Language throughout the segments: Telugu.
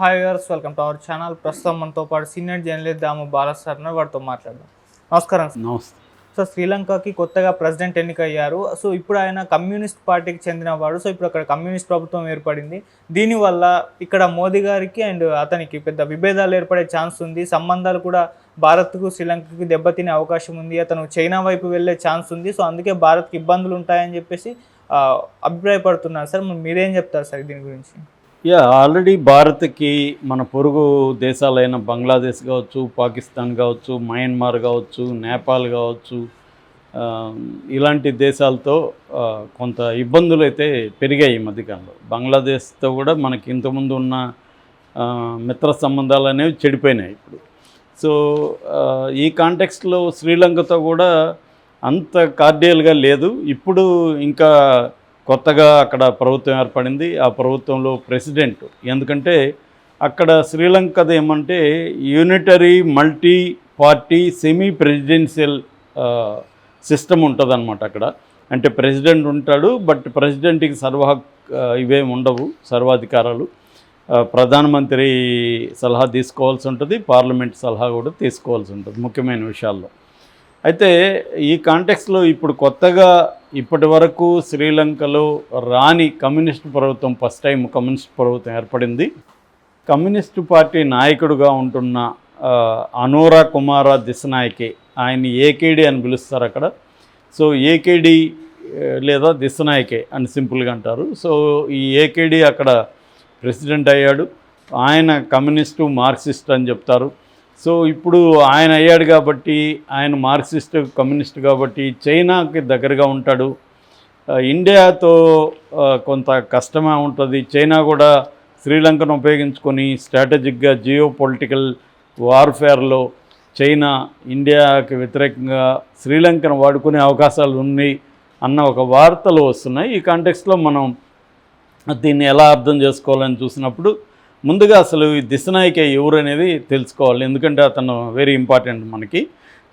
హాయ్ వర్స్ వెల్కమ్ టు అవర్ ఛానల్ ప్రస్తుతం మనతో పాటు సీనియర్ జర్నలిస్ట్ దాము బాలస్ సార్ వారితో మాట్లాడదాం. నమస్కారం సార్ నమస్తే. సో శ్రీలంకకి కొత్తగా ప్రెసిడెంట్ ఎన్నికయ్యారు. సో ఇప్పుడు ఆయన కమ్యూనిస్ట్ పార్టీకి చెందినవాడు. సో ఇప్పుడు అక్కడ కమ్యూనిస్ట్ ప్రభుత్వం ఏర్పడింది. దీనివల్ల ఇక్కడ మోదీ గారికి అండ్ అతనికి పెద్ద విభేదాలు ఏర్పడే ఛాన్స్ ఉంది. సంబంధాలు కూడా భారత్కు శ్రీలంకకి దెబ్బతినే అవకాశం ఉంది. అతను చైనా వైపు వెళ్ళే ఛాన్స్ ఉంది. సో అందుకే భారత్కి ఇబ్బందులు ఉంటాయని చెప్పేసి అభిప్రాయపడుతున్నారు సార్ మీరేం చెప్తారు సార్ దీని గురించి? యా ఆల్రెడీ భారత్కి మన పొరుగు దేశాలైన బంగ్లాదేశ్ కావచ్చు పాకిస్తాన్ కావచ్చు మయన్మార్ కావచ్చు నేపాల్ కావచ్చు um, ఇలాంటి దేశాలతో uh, కొంత ఇబ్బందులు అయితే పెరిగాయి ఈ మధ్యకాలంలో. బంగ్లాదేశ్తో కూడా మనకి ఇంతకుముందు ఉన్న uh, మిత్ర సంబంధాలు అనేవి చెడిపోయినాయి ఇప్పుడు. సో uh, ఈ కాంటెక్స్ట్లో శ్రీలంకతో కూడా అంత కార్డియల్గా లేదు. ఇప్పుడు ఇంకా కొత్తగా అక్కడ ప్రభుత్వం ఏర్పడింది. ఆ ప్రభుత్వంలో ప్రెసిడెంట్. ఎందుకంటే అక్కడ శ్రీలంకది ఏమంటే unitary multi party semi presidential system ఉంటుందన్నమాట అక్కడ. అంటే ప్రెసిడెంట్ ఉంటాడు బట్ ప్రెసిడెంట్కి సర్వ ఇవేమి ఉండవు సర్వాధికారాలు. ప్రధానమంత్రి సలహా తీసుకోవాల్సి ఉంటుంది పార్లమెంట్ సలహా కూడా తీసుకోవాల్సి ఉంటుంది ముఖ్యమైన విషయాల్లో. అయితే ఈ కాంటెక్స్లో ఇప్పుడు కొత్తగా ఇప్పటి వరకు శ్రీలంకలో రాని కమ్యూనిస్ట్ ప్రభుత్వం ఫస్ట్ టైం కమ్యూనిస్ట్ ప్రభుత్వం ఏర్పడింది. కమ్యూనిస్టు పార్టీ నాయకుడుగా ఉంటున్న అనోరా కుమార దిశనాయకే ఆయన ఏకేడి అని పిలుస్తారు అక్కడ. సో ఏకేడి లేదా దిశనాయకే అని సింపుల్గా అంటారు. సో ఈ ఏకేడి అక్కడ ప్రెసిడెంట్ అయ్యాడు. ఆయన కమ్యూనిస్టు మార్క్సిస్ట్ అని చెప్తారు. సో ఇప్పుడు ఆయన అయ్యాడు కాబట్టి ఆయన మార్క్సిస్ట్ కమ్యూనిస్ట్ కాబట్టి చైనాకి దగ్గరగా ఉంటాడు. ఇండియాతో కొంత కష్టమే ఉంటుంది. చైనా కూడా శ్రీలంకను ఉపయోగించుకొని స్ట్రాటజిక్గా జియో పొలిటికల్ వార్ఫేర్లో చైనా ఇండియాకి వ్యతిరేకంగా శ్రీలంకను వాడుకునే అవకాశాలు ఉన్నాయి అన్న ఒక వార్తలు వస్తున్నాయి. ఈ కాంటెక్స్లో మనం దీన్ని ఎలా అర్థం చేసుకోవాలని చూసినప్పుడు ముందుగా అసలు ఈ దిశనాయక ఎవరు అనేది తెలుసుకోవాలి. ఎందుకంటే అతను వెరీ ఇంపార్టెంట్ మనకి.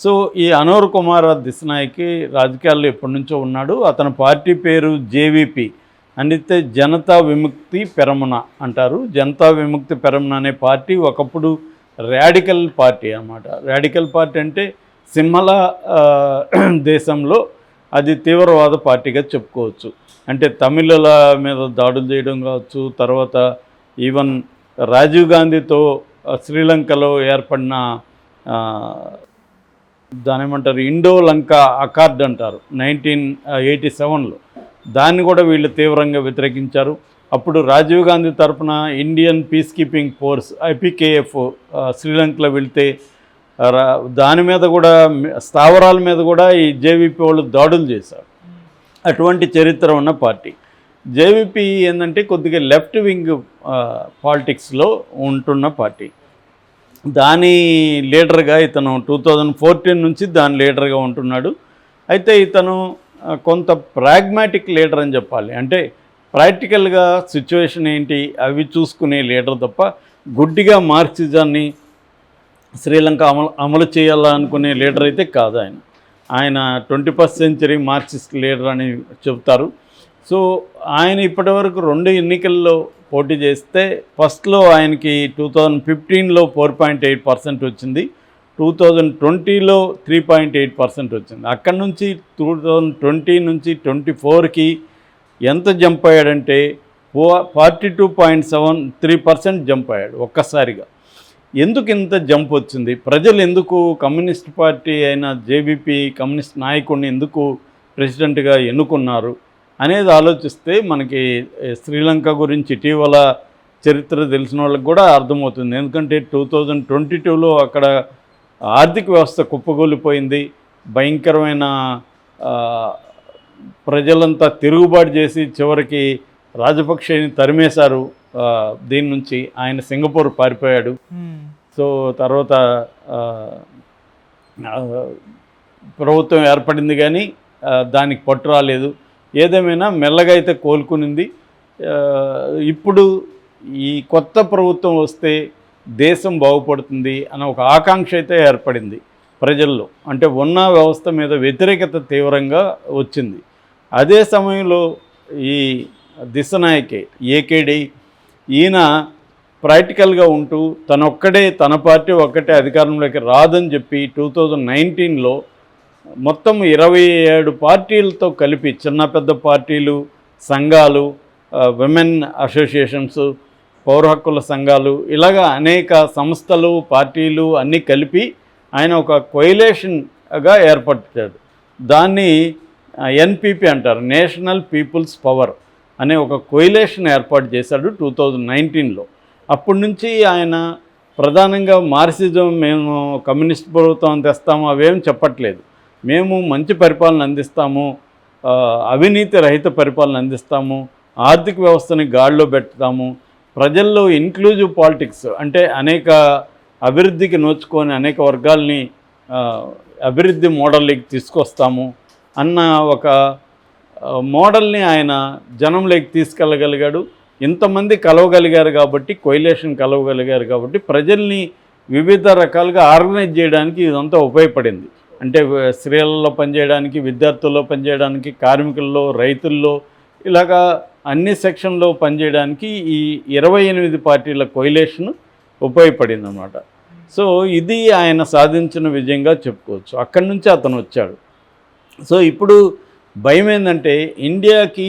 సో ఈ అనోర్ కుమార్ దిశనాయకి రాజకీయాల్లో ఎప్పటి నుంచో ఉన్నాడు. అతని పార్టీ పేరు జేవిపి. అంటే జనతా విముక్తి పెరమున అంటారు. జనతా విముక్తి పెరమున అనే పార్టీ ఒకప్పుడు రాడికల్ పార్టీ అన్నమాట. రాడికల్ పార్టీ అంటే సింహల దేశంలో అది తీవ్రవాద పార్టీగా చెప్పుకోవచ్చు. అంటే తమిళల మీద దాడులు చేయడం కావచ్చు తర్వాత ఈవెన్ రాజీవ్ గాంధీతో శ్రీలంకలో ఏర్పడిన దాని ఏమంటారు ఇండో లంక అకార్డ్ అంటారు నైన్టీన్ ఎయిటీ సెవెన్లో. దాన్ని కూడా వీళ్ళు తీవ్రంగా వ్యతిరేకించారు. అప్పుడు రాజీవ్ గాంధీ తరపున Indian peace keeping force IPKF శ్రీలంకలో వెళితే రా- దాని మీద కూడా స్థావరాల మీద కూడా ఈ జేవీపీ వాళ్ళు దాడులు చేశారు. అటువంటి చరిత్ర ఉన్న పార్టీ. జేవీపీ ఏంటంటే కొద్దిగా లెఫ్ట్ వింగ్ పాలిటిక్స్లో ఉంటున్న పార్టీ. దాని లీడర్గా ఇతను టూ థౌజండ్ ఫోర్టీన్ నుంచి దాని లీడర్గా ఉంటున్నాడు. అయితే ఇతను కొంత ప్రాగ్మాటిక్ లీడర్ అని చెప్పాలి. అంటే ప్రాక్టికల్గా సిచ్యువేషన్ ఏంటి అవి చూసుకునే లీడర్ తప్ప గుడ్డిగా మార్క్సిజాన్ని శ్రీలంక అమలు అమలు చేయాలనుకునే లీడర్ అయితే కాదు ఆయన. ఆయన twenty first century Marxist leader అని చెప్తారు సో ఆయన ఇప్పటివరకు రెండు ఎన్నికల్లో పోటీ చేస్తే ఫస్ట్లో ఆయనకి టూ థౌజండ్ ఫిఫ్టీన్లో ఫోర్ పాయింట్ ఎయిట్ పర్సెంట్ వచ్చింది. టూ థౌజండ్ ట్వంటీలో త్రీ పాయింట్ ఎయిట్ పర్సెంట్ వచ్చింది. అక్కడ నుంచి టూ థౌజండ్ ట్వంటీ నుంచి ట్వంటీ ఫోర్కి ఎంత జంప్ అయ్యాడంటే ఫో forty two point seven three percent jump అయ్యాడు ఒక్కసారిగా. ఎందుకు ఇంత జంప్ వచ్చింది? ప్రజలు ఎందుకు కమ్యూనిస్ట్ పార్టీ అయిన జేబీపీ కమ్యూనిస్ట్ నాయకుడిని ఎందుకు ప్రెసిడెంట్గా ఎన్నుకున్నారు? అనేది ఆలోచిస్తే మనకి శ్రీలంక గురించి ఇటీవల చరిత్ర తెలిసిన వాళ్ళకి కూడా అర్థమవుతుంది. ఎందుకంటే టూ థౌజండ్ ట్వంటీ టూలో అక్కడ ఆర్థిక వ్యవస్థ కుప్పగూలిపోయింది భయంకరమైన ప్రజలంతా తిరుగుబాటు చేసి చివరికి రాజపక్షని తరిమేశారు. దీని నుంచి ఆయన సింగపూర్ పారిపోయాడు. సో తర్వాత ప్రభుత్వం ఏర్పడింది కానీ దానికి పట్టు రాలేదు. ఏదేమైనా మెల్లగా అయితే కోలుకునింది. ఇప్పుడు ఈ కొత్త ప్రభుత్వం వస్తే దేశం బాగుపడుతుంది అన్న ఒక ఆకాంక్ష అయితే ఏర్పడింది ప్రజల్లో. అంటే ఉన్న వ్యవస్థ మీద వ్యతిరేకత తీవ్రంగా వచ్చింది. అదే సమయంలో ఈ దిశనాయకే ఏకేడి ఈయన ప్రాక్టికల్గా ఉంటూ తనొక్కడే తన పార్టీ ఒక్కటే అధికారంలోకి రాదని చెప్పి టూ థౌజండ్ నైన్టీన్లో మొత్తం ఇరవై ఏడు పార్టీలతో కలిపి చిన్న పెద్ద పార్టీలు సంఘాలు విమెన్ అసోసియేషన్స్ పౌర హక్కుల సంఘాలు ఇలాగా అనేక సంస్థలు పార్టీలు అన్నీ కలిపి ఆయన ఒక కొయిలేషన్గా ఏర్పరిచాడు. దాన్ని ఎన్పిపి అంటారు నేషనల్ పీపుల్స్ పవర్ అనే ఒక కొయిలేషన్ ఏర్పాటు చేశాడు టూ థౌజండ్ నైన్టీన్లో అప్పటి నుంచి ఆయన ప్రధానంగా మార్సిజం మేము కమ్యూనిస్ట్ ప్రభుత్వం తెస్తాము అవేం చెప్పట్లేదు. మేము మంచి పరిపాలన అందిస్తాము అవినీతి రహిత పరిపాలన అందిస్తాము ఆర్థిక వ్యవస్థని గాడిలో పెడతాము ప్రజల్లో ఇన్క్లూజివ్ పాలిటిక్స్ అంటే అనేక అభివృద్ధికి నోచుకొని అనేక వర్గాల్ని అభివృద్ధి మోడల్లోకి తీసుకొస్తాము అన్న ఒక మోడల్ని ఆయన జనంలోకి తీసుకెళ్ళగలిగాడు. ఇంతమంది కలవగలిగారు కాబట్టి కొయిలేషన్ కలవగలిగారు కాబట్టి ప్రజల్ని వివిధ రకాలుగా ఆర్గనైజ్ చేయడానికి ఇదంతా ఉపయోగపడింది. అంటే స్త్రీలలో పనిచేయడానికి విద్యార్థుల్లో పనిచేయడానికి కార్మికుల్లో రైతుల్లో ఇలాగా అన్ని సెక్షన్లో పనిచేయడానికి ఈ ఇరవై ఎనిమిది పార్టీల కొయిలేషన్ ఉపయోగపడింది అన్నమాట సో ఇది ఆయన సాధించిన విజయంగా చెప్పుకోవచ్చు. అక్కడి నుంచి అతను వచ్చాడు. సో ఇప్పుడు భయం ఏంటంటే ఇండియాకి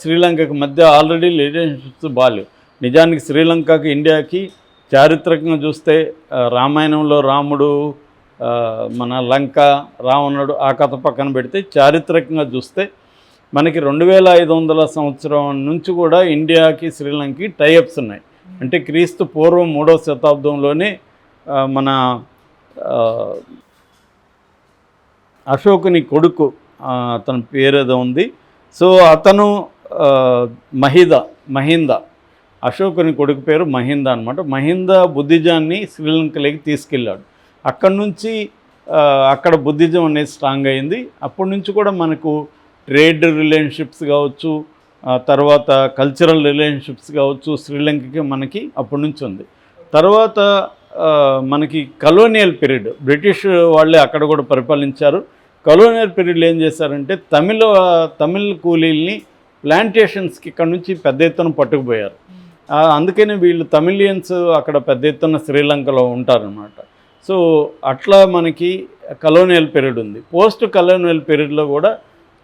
శ్రీలంకకి మధ్య ఆల్రెడీ రిలేషన్షిప్స్ బాగాలేవు నిజానికి శ్రీలంకకి ఇండియాకి చారిత్రకంగా చూస్తే రామాయణంలో రాముడు మన లంక రావణుడు ఆ కథ పక్కన పెడితే చారిత్రకంగా చూస్తే మనకి రెండు వేల ఐదు వందల సంవత్సరం నుంచి కూడా ఇండియాకి శ్రీలంకకి టైఅప్స్ ఉన్నాయి. అంటే క్రీస్తు పూర్వం మూడవ శతాబ్దంలోనే మన అశోకుని కొడుకు అతని పేరు ఏదో ఉంది. సో అతను మహిద మహింద. అశోకుని కొడుకు పేరు మహింద అనమాట మహింద బుద్ధిజాన్ని శ్రీలంకలోకి తీసుకెళ్ళాడు. అక్కడి నుంచి అక్కడ బుద్ధిజం అనేది స్ట్రాంగ్ అయింది. అప్పటి నుంచి కూడా మనకు ట్రేడ్ రిలేషన్షిప్స్ కావచ్చు తర్వాత కల్చరల్ రిలేషన్షిప్స్ కావచ్చు శ్రీలంకకి మనకి అప్పటి నుంచి ఉంది. తర్వాత మనకి కలోనియల్ పీరియడ్ బ్రిటిష్ వాళ్ళే అక్కడ కూడా పరిపాలించారు. కలోనియల్ పీరియడ్లో ఏం చేశారంటే తమిళ తమిళ్ కూలీల్ని ప్లాంటేషన్స్కి ఇక్కడ నుంచి పెద్ద ఎత్తున పట్టుకుపోయారు. అందుకని అందుకనే వీళ్ళు తమిళియన్స్ అక్కడ పెద్ద ఎత్తున శ్రీలంకలో ఉంటారనమాట సో అట్లా మనకి కలోనియల్ పీరియడ్ ఉంది. పోస్ట్ కలోనియల్ పీరియడ్లో కూడా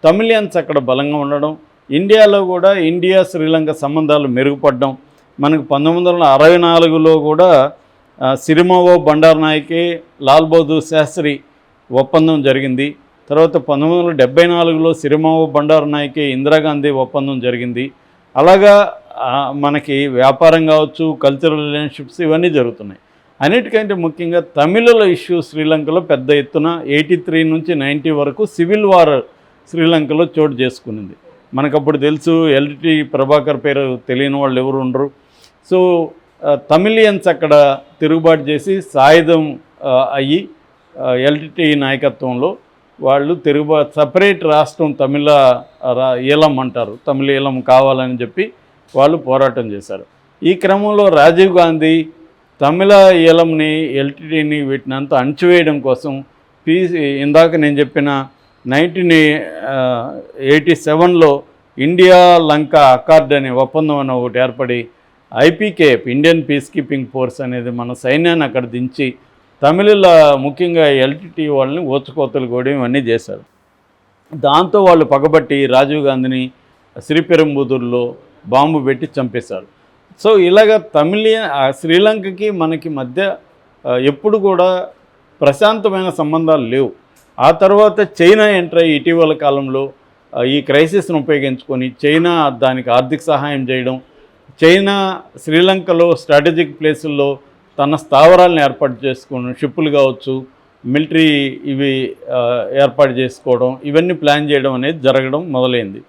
తమిళియన్స్ అక్కడ బలంగా ఉండడం ఇండియాలో కూడా ఇండియా శ్రీలంక సంబంధాలు మెరుగుపడడం మనకు పంతొమ్మిది వందల అరవై నాలుగులో కూడా ఆ, సిరిమోవో బండార్ నాయకే లాల్ బహదూర్ శాస్త్రి ఒప్పందం జరిగింది. తర్వాత పంతొమ్మిది వందల డెబ్బై నాలుగులో సిరిమోవో బండార్ నాయకే ఇందిరాగాంధీ ఒప్పందం జరిగింది. అలాగా మనకి వ్యాపారం కావచ్చు కల్చరల్ రిలేషన్షిప్స్ ఇవన్నీ జరుగుతున్నాయి. అన్నిటికంటే ముఖ్యంగా తమిళుల ఇష్యూ శ్రీలంకలో పెద్ద ఎత్తున ఎయిటీ త్రీ నుంచి నైంటీ వరకు సివిల్ వార్ శ్రీలంకలో చోటు చేసుకునింది. మనకు అప్పుడు తెలుసు ఎల్టి ప్రభాకర్ పేరు తెలియని వాళ్ళు ఎవరు ఉండరు. సో తమిళియన్స్ అక్కడ తిరుగుబాటు చేసి సాయుధం అయ్యి ఎల్టి నాయకత్వంలో వాళ్ళు తిరుగుబా సపరేట్ రాష్ట్రం తమిళ రా ఈలం అంటారు. తమిళ ఈలం కావాలని చెప్పి వాళ్ళు పోరాటం చేశారు. ఈ క్రమంలో రాజీవ్ గాంధీ తమిళ ఈలంని ఎల్టీడీని వీటిని అంతా అణచివేయడం కోసం పీసీ ఇందాక నేను చెప్పిన నైన్టీన్ ఎయిటీ సెవెన్లో ఇండియా లంక అకార్డ్ అనే ఒప్పందం అని ఒకటి ఏర్పడి IPKF Indian peace keeping force అనేది మన సైన్యాన్ని అక్కడ దించి తమిళ ముఖ్యంగా ఎల్టీటీ వాళ్ళని ఓచుకోతలు కూడా ఇవన్నీ చేశారు. దాంతో వాళ్ళు పగబట్టి రాజీవ్ గాంధీని శ్రీపెరంబుదూరులో బాంబు పెట్టి చంపేశారు. సో ఇలాగ తమిళ ఆ శ్రీలంకకి మనకి మధ్య ఎప్పుడు కూడా ప్రశాంతమైన సంబంధాలు లేవు. ఆ తర్వాత చైనా ఎంటర్ అయ్యి ఇటీవల కాలంలో ఈ క్రైసిస్ను ఉపయోగించుకొని చైనా దానికి ఆర్థిక సహాయం చేయడం చైనా శ్రీలంకలో స్ట్రాటజిక్ ప్లేసుల్లో తన స్థావరాలను ఏర్పాటు చేసుకోవడం షిప్పులు కావచ్చు మిలిటరీ ఇవి ఏర్పాటు చేసుకోవడం ఇవన్నీ ప్లాన్ చేయడం అనేది జరగడం మొదలైంది.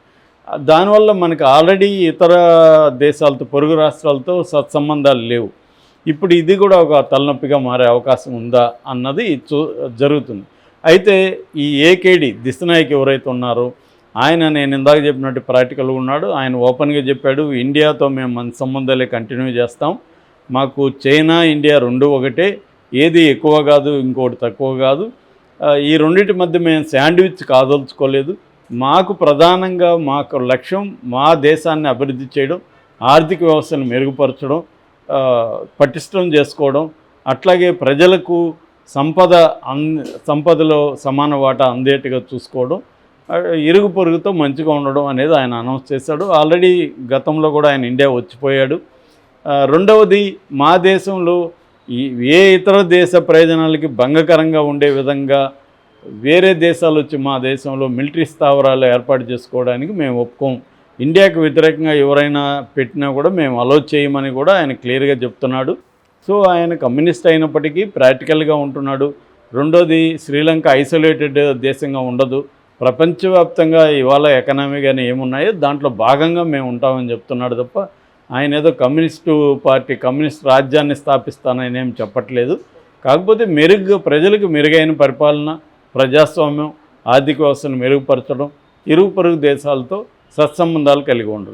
దానివల్ల మనకు ఆల్రెడీ ఇతర దేశాలతో పొరుగు రాష్ట్రాలతో సత్సంబంధాలు లేవు. ఇప్పుడు ఇది కూడా ఒక తలనొప్పిగా మారే అవకాశం ఉందా అన్నది చూ జరుగుతుంది. అయితే ఈ ఏకేడి దిశనాయక్ ఎవరైతే ఉన్నారో ఆయన నేను ఇందాక చెప్పినట్టు ప్రాక్టికల్గా ఉన్నాడు. ఆయన ఓపెన్గా చెప్పాడు ఇండియాతో మేము మన సంబంధాలే కంటిన్యూ చేస్తాం. మాకు చైనా ఇండియా రెండు ఒకటే. ఏది ఎక్కువ కాదు ఇంకోటి తక్కువ కాదు. ఈ రెండింటి మధ్య మేము శాండ్విచ్ కాదలుచుకోలేదు. మాకు ప్రధానంగా మాకు లక్ష్యం మా దేశాన్ని అభివృద్ధి చేయడం ఆర్థిక వ్యవస్థను మెరుగుపరచడం పటిష్టం చేసుకోవడం అట్లాగే ప్రజలకు సంపద అన్ సంపదలో సమాన వాటా అందేట్టుగా చూసుకోవడం ఇరుగు పొరుగుతో మంచిగా ఉండడం అనేది ఆయన అనౌన్స్ చేశాడు. ఆల్రెడీ గతంలో కూడా ఆయన ఇండియా వచ్చిపోయాడు. రెండవది మా దేశంలో ఏ ఇతర దేశ ప్రయోజనాలకి భంగకరంగా ఉండే విధంగా వేరే దేశాలు వచ్చి మా దేశంలో మిలిటరీ స్థావరాలు ఏర్పాటు చేసుకోవడానికి మేము ఒప్పుకోం. ఇండియాకు వ్యతిరేకంగా ఎవరైనా పెట్టినా కూడా మేము అలో చేయమని కూడా ఆయన క్లియర్గా చెప్తున్నాడు. సో ఆయన కమ్యూనిస్ట్ అయినప్పటికీ ప్రాక్టికల్గా ఉంటున్నాడు. రెండోది శ్రీలంక ఐసోలేటెడ్ దేశంగా ఉండదు. ప్రపంచవ్యాప్తంగా ఇవాళ ఎకనామీ కానీ ఏమున్నాయో దాంట్లో భాగంగా మేము ఉంటామని చెప్తున్నాడు తప్ప ఆయన ఏదో కమ్యూనిస్టు పార్టీ కమ్యూనిస్ట్ రాజ్యాన్ని స్థాపిస్తానని ఏం చెప్పట్లేదు. కాకపోతే మెరుగ్గా ప్రజలకు మెరుగైన పరిపాలన ప్రజాస్వామ్యం ఆర్థిక వ్యవస్థను మెరుగుపరచడం ఇరుగు పొరుగు దేశాలతో సత్సంబంధాలు కలిగి ఉండడం.